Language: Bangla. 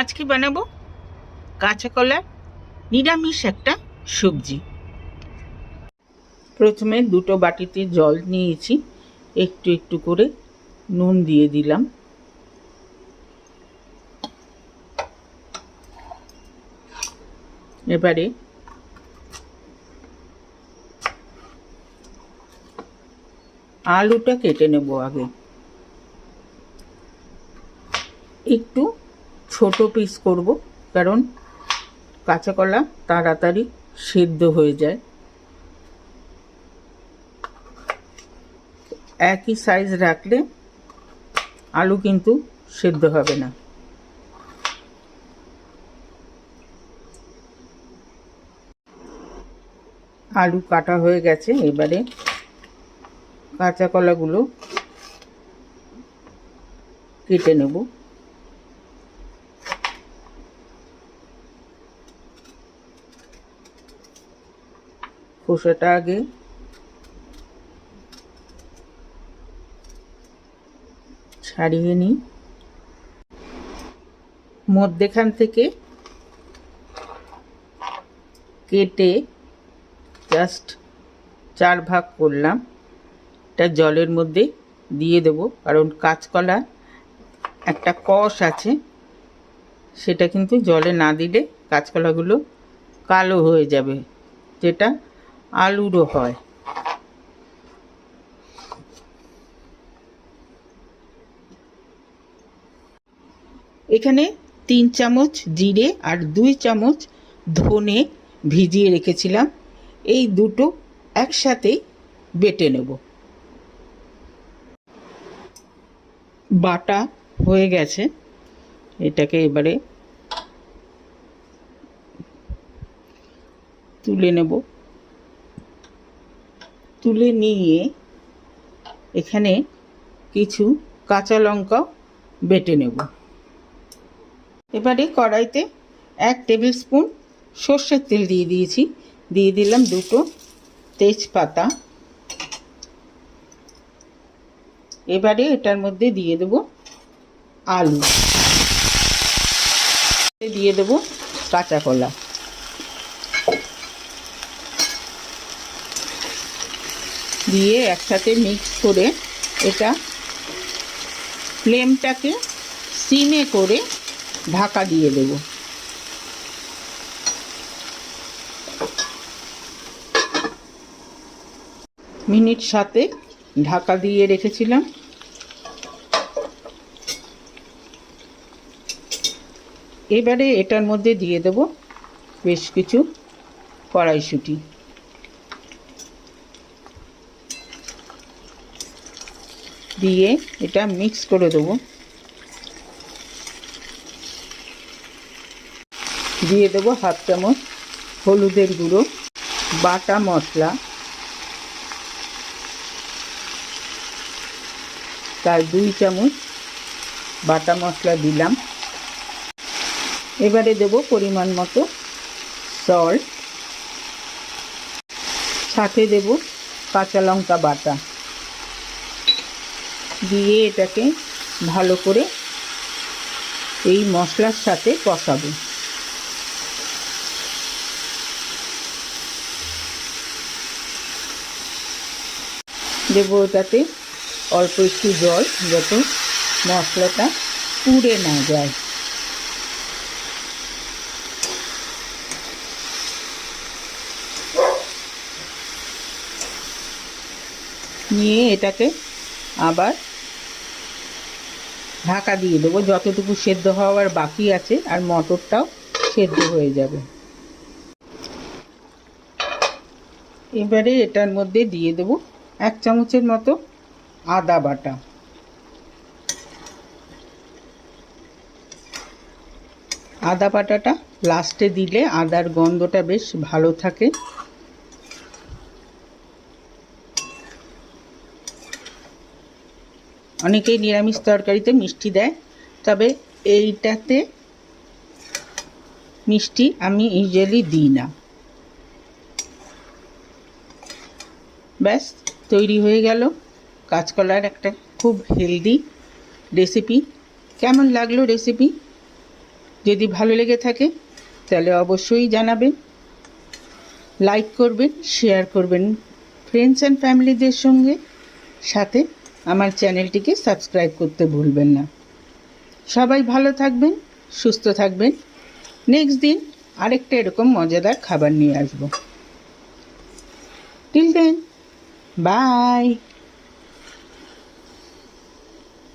আজকে বানাবো? কাঁচা কলার নিরামিষ একটা সবজি। প্রথমে দুটো বাটিতে জল নিয়েছি, একটু একটু করে নুন দিয়ে দিলাম। এবারে আলুটা কেটে নেব আগে। একটু ছোট পিস করব, কারণ কাঁচা কলা তাড়াতাড়ি সেদ্ধ হয়ে যায়। একই সাইজ রাখলে আলু কিন্তু সেদ্ধ হবে না। আলু কাটা হয়ে গেছে, এবারে কাঁচা কলাগুলো কেটে নেব। খোসাটা আগে। ছাড়িয়ে নিই। মধ্যেখান থেকে কেটে জাস্ট চার ভাগ করলাম। এটা জলের মধ্যে দিয়ে দেব, কারণ কাঁচকলা একটা কষ আছে, সেটা কিন্তু জলে না দিলে কাঁচকলাগুলো কালো হয়ে যাবে। যেটা আলুরও হয়। এখানে তিন চামচ জিরে আর দুই চামচ ধনে ভিজিয়ে রেখেছিলাম। এই দুটো একসাথেই বেটে নেব। বাটা হয়ে গেছে। এটাকে এবারে তুলে নেব। তুলে নিয়ে এখানে কিছু কাঁচা লঙ্কা বেটে নেব। এবারে কড়াইতে এক টেবিল স্পুন সর্ষের তেল দিয়ে দিয়েছি। দিয়ে দিলাম দুটো তেজপাতা। এবারে এটার মধ্যে দিয়ে দেব আলু। দিয়ে দেব কাঁচা কলা। দিয়ে একসাথে মিক্স করে এটা ফ্লেমটাকে সিমে করে ঢাকা দিয়ে দেব। মিনিট সাথে ঢাকা দিয়ে রেখেছিলাম। এবারে এটার মধ্যে দিয়ে দেব বেশ কিছু কড়াইশুঁটি। দিয়ে এটা মিক্স করে দেবো। দিয়ে দেবো হাফ চামচ হলুদের গুঁড়ো, বাটা মশলা, তার দুই চামচ বাটা মশলা দিলাম। এবারে দেব পরিমাণ মতো সল্ট সাথে দেব কাঁচা লঙ্কা বাটা। দিয়ে এটাকে ভালো করে এই মশলার সাথে কষাবো। দেবো ওটাতে অল্প একটু জল যাতে মশলাটা পুড়ে না যায়। নিয়ে এটাকে আবার ঢাকা দিয়ে দেবো। যতটুকু সেদ্ধ হওয়ার বাকি আছে, আর মটরটাও সেদ্ধ হয়ে যাবে। এবারে এটার মধ্যে দিয়ে দেবো এক চামচের মতো আদা বাটা। আদা বাটাটা লাস্টে দিলে আদার গন্ধটা বেশ ভালো থাকে। অনেকেই নিরামিষ তরকারিতে মিষ্টি দেয়, তবে এইটাতে মিষ্টি আমি ইউজুয়ালি দিই না। ব্যাস, তৈরি হয়ে গেল। কাঁচকলার একটা খুব হেলদি রেসিপি কেমন লাগল রেসিপি যদি ভালো লেগে থাকে, তাহলে অবশ্যই জানাবেন। লাইক করবেন শেয়ার করবেন। ফ্রেন্ডস অ্যান্ড ফ্যামিলিদের সঙ্গে সাথে আমার চ্যানেলটিকে সাবস্ক্রাইব করতে ভুলবেন না। সবাই ভালো থাকবেন, সুস্থ থাকবেন। নেক্সট দিন আরেকটা এরকম মজাদার খাবার নিয়ে আসব। Till then by